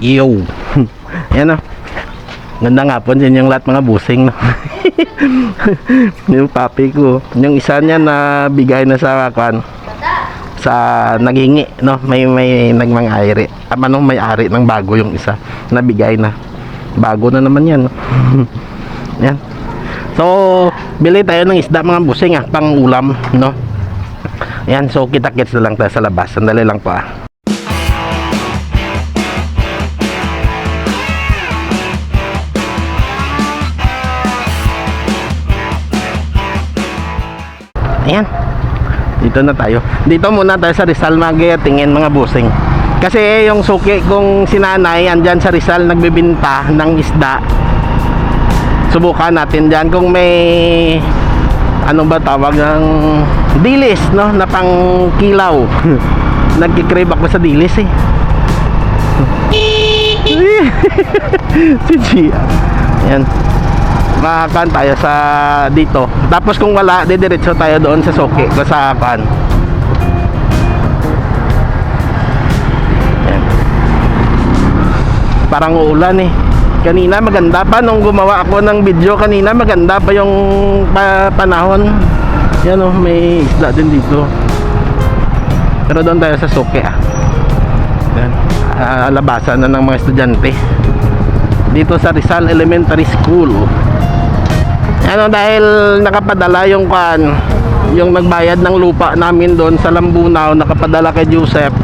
Yo. Yan o. Ganda nga po yung lahat mga busing. No? yung papi ko. Yung isa niya na bigay na sa kan sa naghingi no may may nagmang-ari ama nung may ari ng bago yung isa nabigay na bago na naman yan no? yan so bili tayo ng isda mga busing ah pang ulam no yan so kita kits na lang tayo sa labas sandali lang po ah Ayan. Dito na tayo. Dito muna tayo sa Rizal tingin mga busing. Kasi yung suki kong sinanay andyan sa Rizal nagbebenta ng isda. Subukan natin dyan kung may ano ba tawag ng dilis no na pang kilaw. Nagkikrave ako sa dilis eh. si Gia. Ayan makakan tayo sa dito. Tapos kung wala didiretso tayo doon sa Soke ko sa Ayan. parang uulan eh. Kanina maganda pa nung gumawa ako ng video. Kanina maganda pa yung pa panahon. Yan oh may isda din dito. Pero doon tayo sa Soke ah. Yan Ah, labasan na ng mga estudyante. Dito sa Rizal Elementary School ano dahil nakapadala yung kan yung nagbayad ng lupa namin doon sa Lambunaw nakapadala kay Joseph.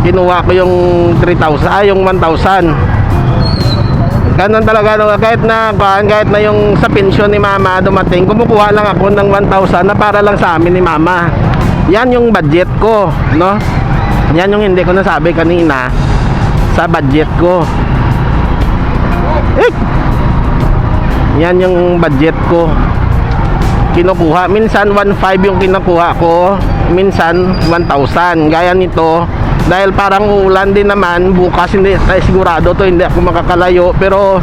Kinuha ko yung 3,000 ah yung 1,000 ganun talaga no, kahit na kan kahit na yung sa pensyon ni mama dumating kumukuha lang ako ng 1,000 na para lang sa amin ni mama. Yan yung budget ko no? Yan yung hindi ko nasabi kanina sa budget ko. Eh yan yung budget ko. Kinukuha. Minsan 1.5 yung kinukuha ko. Minsan 1,000 gaya nito. Dahil parang uulan din naman. Bukas hindi tayo sigurado to. Hindi ako makakalayo. Pero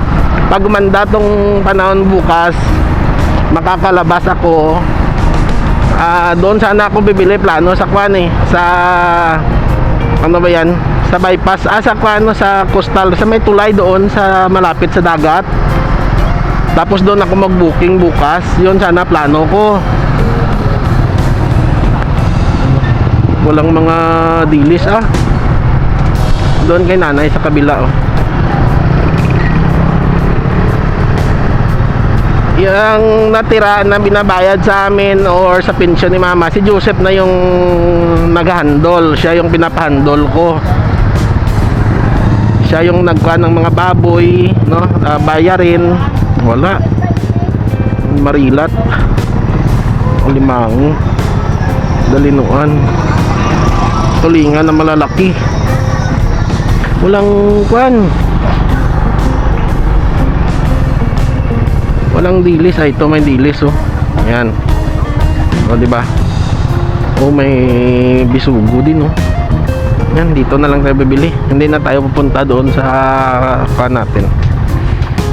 pag umanda tong panahon bukas makakalabas ako. Ah doon sana ako bibili. Plano sa kwan eh. Sa ano ba yan? Sa bypass. Ah sa kwan sa coastal. Sa may tulay doon sa malapit sa dagat tapos doon ako mag-booking bukas. Yun sana plano ko. Walang mga dilis ah. Doon kay nanay sa kabila oh. Yung natira na binabayad sa amin or sa pensyon ni mama, si Joseph na yung nag-handle. Siya yung pinapahandle ko. Siya yung nagkuha ng mga baboy, no? Ah, bayarin wala. Marilat. Limang. Dalinuan. Tulingan na malalaki. Walang kwan. Walang dilis. Ay ito may dilis oh. Yan o di ba oh may bisugo din oh. Yan dito na lang tayo bibili. Hindi na tayo pupunta doon sa kwan natin.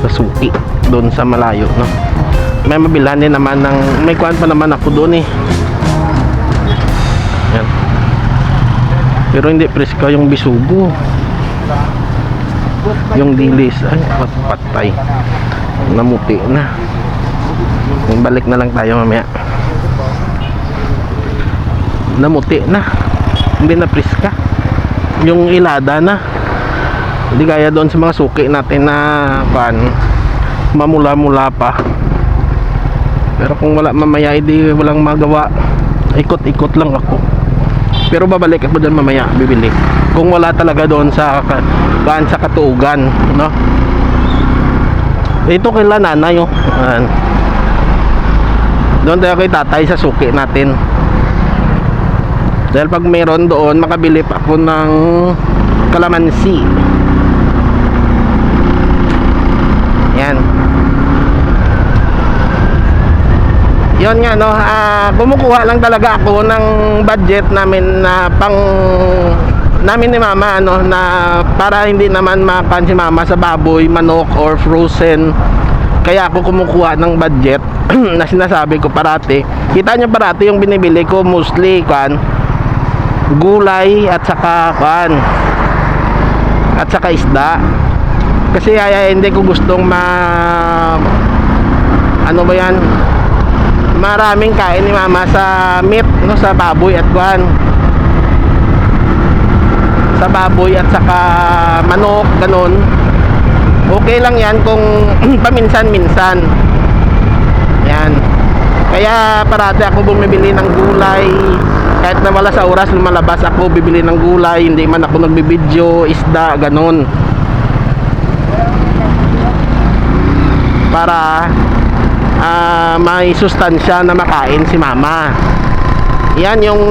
Sa suki doon sa malayo no? May mabilhan din naman ng may kuhan pa naman ako doon eh. Yan pero hindi presko yung bisugo. Yung dilis ay pat- patay. Namuti na. Balik na lang tayo mamaya. Namuti na. Hindi na preska. Yung ilada na. Hindi kaya doon sa mga suki natin na pan mamula-mula pa. Pero kung wala mamaya hindi walang magawa. Ikot-ikot lang ako. Pero babalik ako doon mamaya bibili. Kung wala talaga doon sa kan sa katuugan no? Ito kila nanay oh. Doon tayo kay tatay sa suki natin. Dahil pag meron doon makabili pa ako ng kalamansi yan yun nga no ah, kumukuha lang talaga ako ng budget namin na pang namin ni mama ano na para hindi naman makan si mama sa baboy, manok or frozen. Kaya ako kumukuha ng budget na sinasabi ko parati. Kita nyo parati yung binibili ko mostly kan gulay at saka kan at saka isda. Kasi ay, ay, hindi ko gustong ma ano ba yan maraming kain ni mama sa meat no sa baboy at kuan sa baboy at saka manok ganun. Okay lang yan kung paminsan-minsan. Yan. Kaya parati ako bumibili ng gulay. Kahit na wala sa oras lumalabas ako bibili ng gulay. Hindi man ako nagbibideo isda ganun. Para ah, may sustansya na makain si mama. Yan yung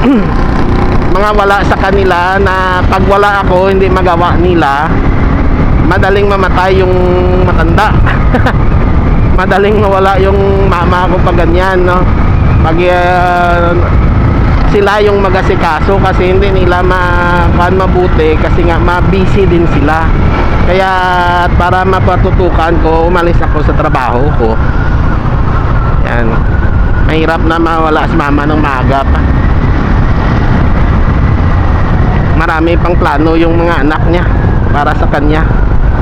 mga wala sa kanila na pag wala ako hindi magawa nila. Madaling mamatay yung matanda. Madaling mawala yung mama ko pag ganyan no? Pag ah, sila yung magasikaso kasi hindi nila makan mabuti kasi nga ma-busy din sila kaya para mapatutukan ko umalis ako sa trabaho ko. Yan. Mahirap na mawala si mama ng maaga pa. Marami pang plano yung mga anak niya para sa kanya.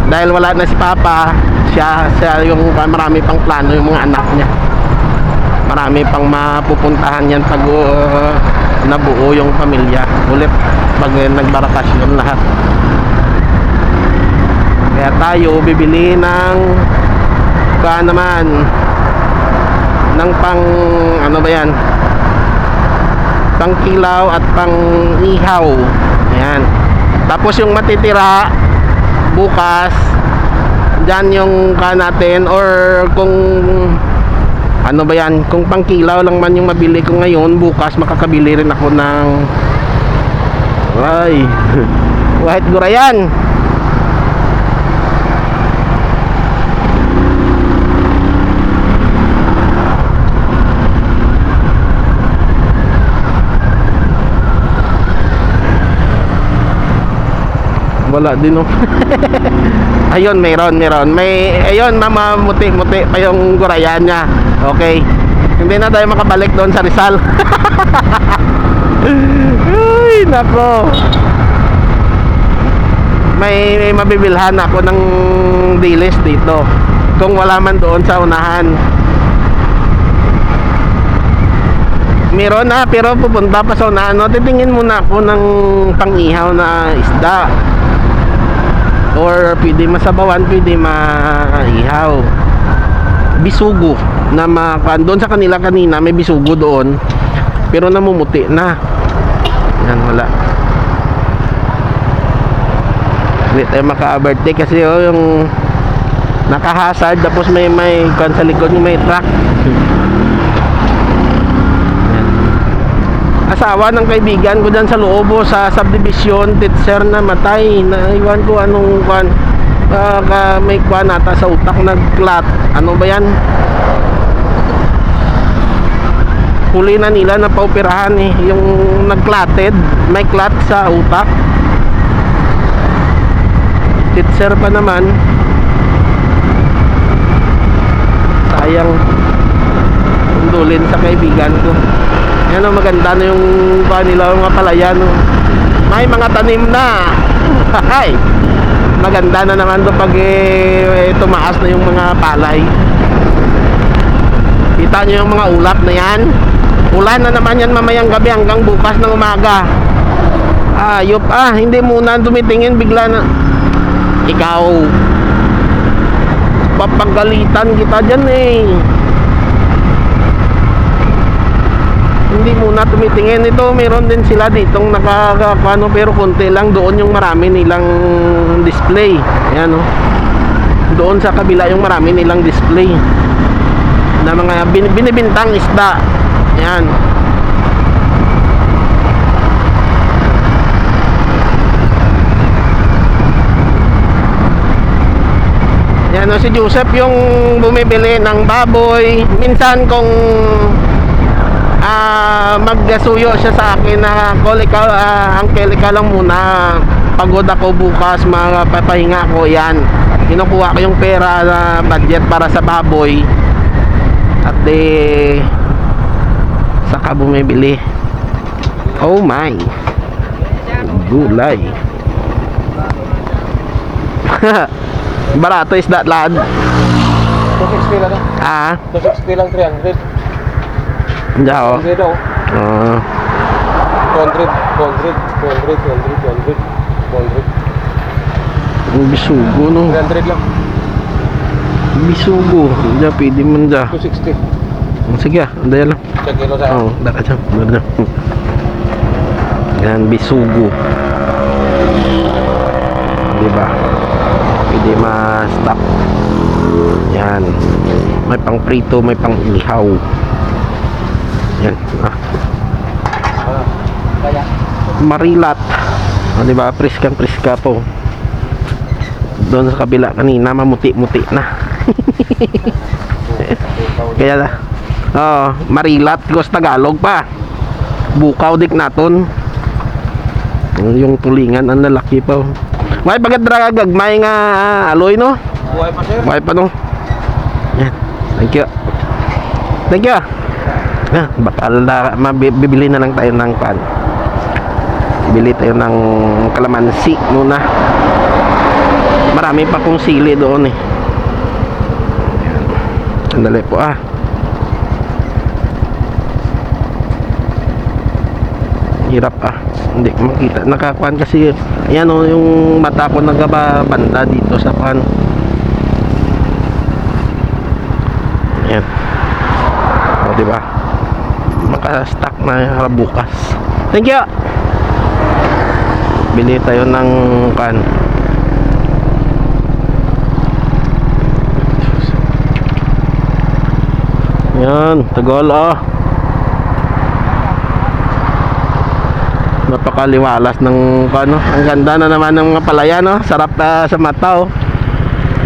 Dahil wala na si papa siya, siya yung marami pang plano yung mga anak niya. Marami pang mapupuntahan yan pag uh, nabuo yung pamilya. Ulit pag uh, nagbarakasyon lahat kaya tayo bibili ng ka naman. Ng pang ano ba yan? Pang kilaw at pang ihaw. Ayan. Tapos yung matitira bukas dyan yung ka natin or kung ano ba yan? Kung pang kilaw lang man yung mabili ko ngayon bukas makakabili rin ako ng ay white gurayan wala din oh ayun mayroon mayroon may ayun mama muti muti pa yung gurayan niya. Okay. Hindi na tayo makabalik doon sa Rizal. Ay nako. May, may mabibilhan ako ng dilis dito. Kung wala man doon sa unahan. Meron na pero pupunta pa sa unahan no? titingin muna ako ng pangihaw na isda or pwede masabawan, pwede maihaw. Bisugo na makan doon sa kanila kanina may bisugo doon pero namumuti na. Yan wala. Hindi tayo maka-birthday kasi oh, yung nakahazard tapos may may kan sa likod yung may truck. Yan. Asawa ng kaibigan ko dyan sa loobo sa subdivision teacher na matay na iwan ko anong kwan ka, may kwan ata sa utak nagklat. Ano ba yan? Huli na nila na paupirahan eh yung nagklatted may clot sa utak. Teacher pa naman. Sayang. Undulin sa kaibigan ko yan o maganda na yung pa nila mga palayan oh. may mga tanim na. Hay maganda na naman to pag eh, tumaas na yung mga palay. Kita nyo yung mga ulap na yan? Ulan na naman yan mamayang gabi hanggang bukas ng umaga. Ayop ah hindi muna tumitingin bigla na. Ikaw. Papagalitan kita dyan eh hindi muna tumitingin. Ito meron din sila ditong nakakano pero konti lang. Doon yung marami nilang display. Ayan o doon sa kabila yung marami nilang display na mga bin, binibintang isda. Ayan. Yan o si Joseph yung bumibili ng baboy. Minsan kung ah magsuyo siya sa akin na call ikaw ah, uncle ikaw lang muna. Pagod ako bukas mapapahinga ko yan. Kinukuha ko yung pera na budget para sa baboy. At de saka bumibili. Oh my. Gulay. Barato isda lad. 260 lang. Ah, 260 lang 300. Jao. 100 oh. Ah, 200, 200, 200, 200, 200, 200. ang bisugo no. 300 lang. Bisugo. Ja, pwede man ja. 260. Sige ah, daya lang. Sa kilo sa Oo, oh, daka dyan. Daka dyan. Yan, bisugo. Diba? Pwede ma-stop. Yan. May pang prito, may pang ihaw. Yan. Ah. Ah. Marilat. O, diba? Priskang priska po. Doon sa kabila kanina, mamuti-muti na. Kaya na. Oo, Marilat, Gos Tagalog pa. Bukaw dik naton. Yung tulingan ang lalaki pa. May bagat dra gagmay nga aloy no. Buhay pa sir. May pa no. Yan. Thank you. Thank you. Bakal na mabibili na lang tayo ng pan. Bili tayo ng kalamansi muna. Marami pa kong sili doon eh. Sandali po ah. Hirap ah. Hindi ko makita. Nakakuan kasi ayan oh, yung mata ko nagababanda dito sa pan. Ayan. O, di ba? Maka-stack na bukas. Thank you. Bili tayo ng kan. Yan, Tagol ah. Napakaliwalas ng ano, ang ganda na naman ng mga palaya no. Sarap ah, sa mata oh.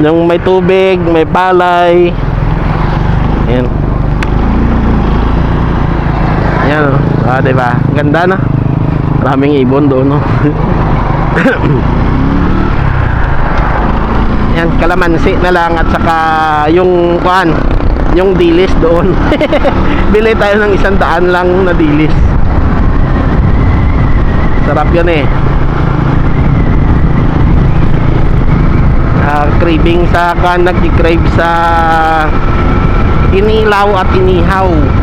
Yung may tubig, may palay. Ayan. Ayan oh. Ah, diba? Ang Ganda na. Maraming ibon doon no. Yan, kalamansi na lang at saka yung kuan, yung dilis doon. Bili tayo ng isang daan lang na dilis. Sarap yun eh. Ah, craving sa kuan, nag-crave sa inilaw at inihaw.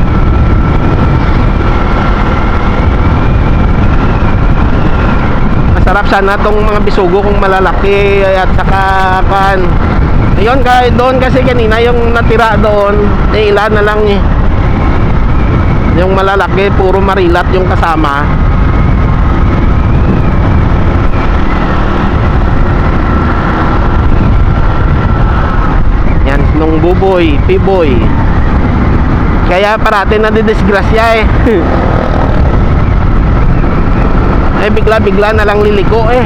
Masarap sana tong mga bisugo kung malalaki at saka kan. Ayun kahit doon kasi kanina yung natira doon, eh ilan na lang eh. Yung malalaki puro marilat yung kasama. Yan, nung buboy, piboy. Kaya parati na didisgrasya eh. eh bigla-bigla na lang liliko eh.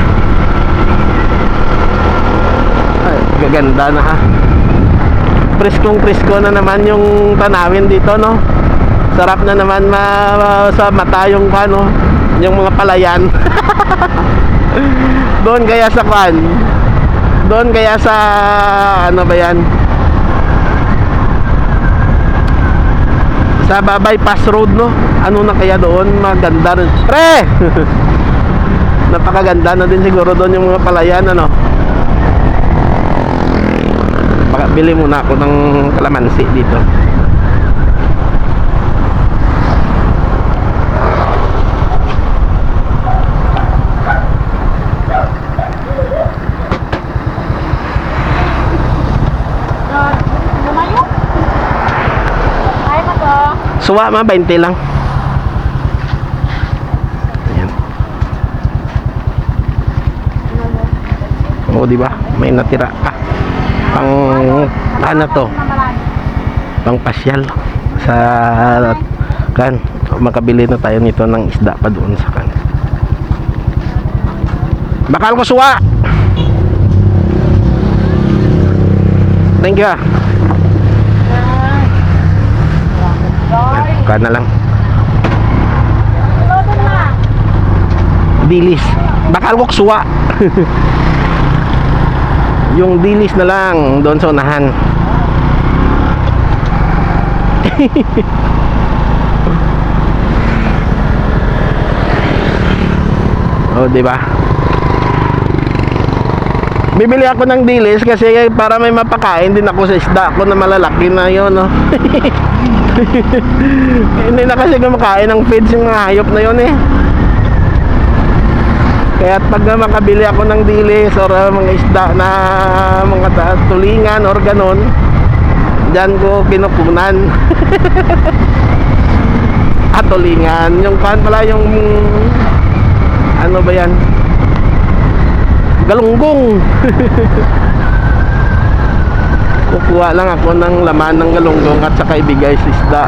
Ay, gaganda na ah. Preskong presko na naman yung tanawin dito no. Sarap na naman ma, sa mata yung ano, yung mga palayan. Doon kaya sa kan. Doon kaya sa ano ba yan? Sa bypass road no. Ano na kaya doon? Maganda rin. Pre! Napakaganda na din siguro doon yung mga palayan ano. Bili muna ako ng kalamansi dito. Suwa ma 20 lang. Ayan. Oo, di ba? May natira pa. Pang ano to? Pang pasyal sa kan. Makabili na tayo nito ng isda pa doon sa kan. Bakal ko suwa. Thank you. ah. Kan na lang. Dilis bakal ko suwa yung dilis na lang doon sa unahan oh di ba Bibili ako ng dilis kasi para may mapakain din ako sa isda ko na malalaki na yun, no? Hindi na kasi kumakain ng feeds yung hayop na yun, eh. Kaya pag makabili ako ng dilis or uh, mga isda na mga tulingan or ganon, dyan ko kinukunan. At tulingan. Yung kan pala yung ano ba yan? Galunggong. Kukuha lang ako ng laman ng galunggong at saka ibigay sa isda.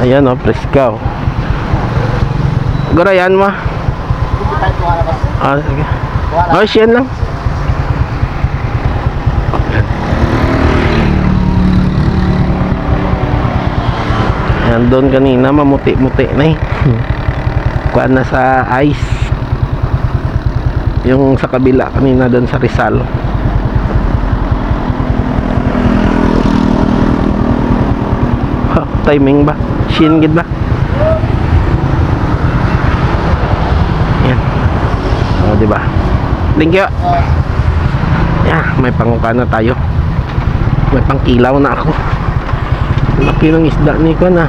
Ayan o, oh, preskaw. Gurayan mo. Ah, sige. Oh, siyan lang. Ayan, doon kanina mamuti-muti na eh. Kuha na sa ice. Yung sa kabila kanina doon sa Rizal. Timing ba? Shin gid ba? Yan. O, di ba? Thank you. Yeah, may pangkuha na tayo. May pangkilaw na ako. Laki ng isda ni ko na.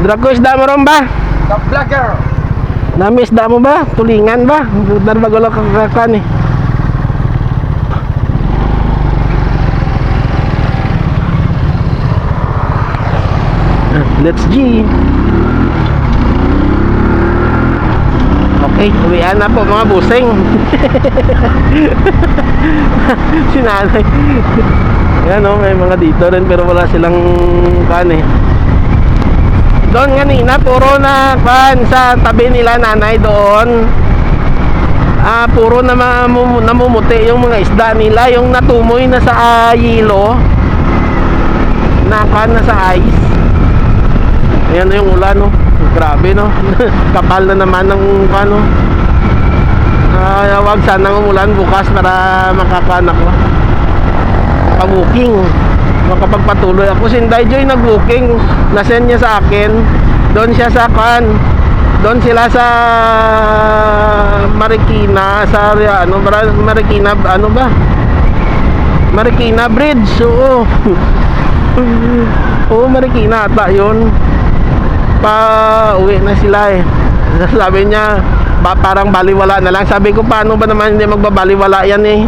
Drago isda mo ron ba? The vlogger! Nami isda mo ba? Tulingan ba? Dar bago lang kakakan eh. Let's G. Okay, uwian na po mga busing. si nanay. Yan o, may mga dito rin pero wala silang kan eh. Doon kanina, puro na kan sa tabi nila nanay doon. Ah, puro na mamu- namumuti yung mga isda nila, yung natumoy na sa ah, yelo. Na kan na sa ice. Ayan na yung ulan, no. Grabe, no. Kapal na naman ng ano. Ah, wag sanang umulan bukas para makakanak ko. Makabuking. Makapagpatuloy ako. Si Inday Joy nag-booking. Nasend niya sa akin. Doon siya sa kan. Doon sila sa Marikina sa ano ba Marikina ano ba? Marikina Bridge. Oo. Oo, Marikina ata 'yun pa uwi na sila eh. Sabi niya ba, parang baliwala na lang. Sabi ko paano ba naman hindi magbabaliwala yan eh?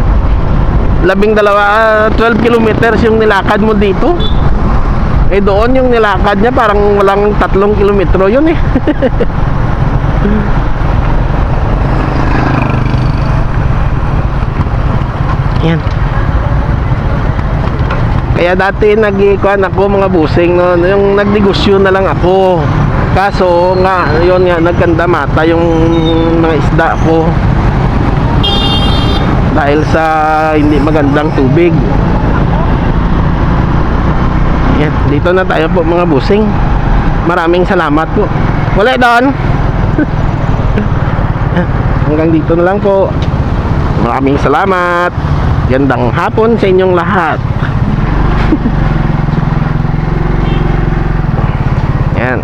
Labing dalawa ah, 12 kilometers yung nilakad mo dito. Eh doon yung nilakad niya parang walang tatlong kilometro yun eh. Yan kaya dati nagikuan ako mga busing no, yung nagnegosyo na lang ako. Kaso nga, yun nga nagkanda mata yung mga isda ko. Dahil sa hindi magandang tubig. Yan, dito na tayo po mga busing. Maraming salamat po. Wala doon. Hanggang dito na lang po. Maraming salamat. Gandang hapon sa inyong lahat. Yan.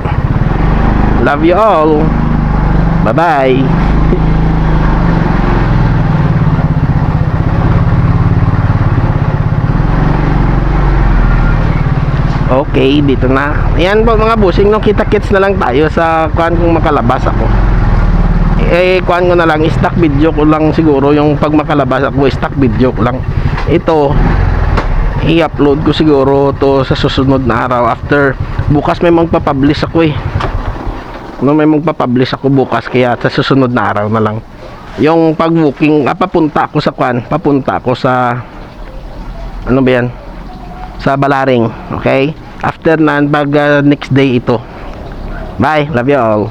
Love you all. Bye-bye. Okay, dito na. Ayan po mga busing, no, kita-kits na lang tayo sa kuan kung makalabas ako. Eh, kuan ko na lang, stock video ko lang siguro yung pag makalabas ako, stock video ko lang. Ito, i-upload ko siguro to sa susunod na araw. After bukas may magpa-publish ako eh. No may magpa-publish ako bukas kaya sa susunod na araw na lang. Yung pag-booking ah, papunta ako sa kwan papunta ako sa ano ba yan? Sa Balaring okay? After na pag ah, next day ito. Bye love you all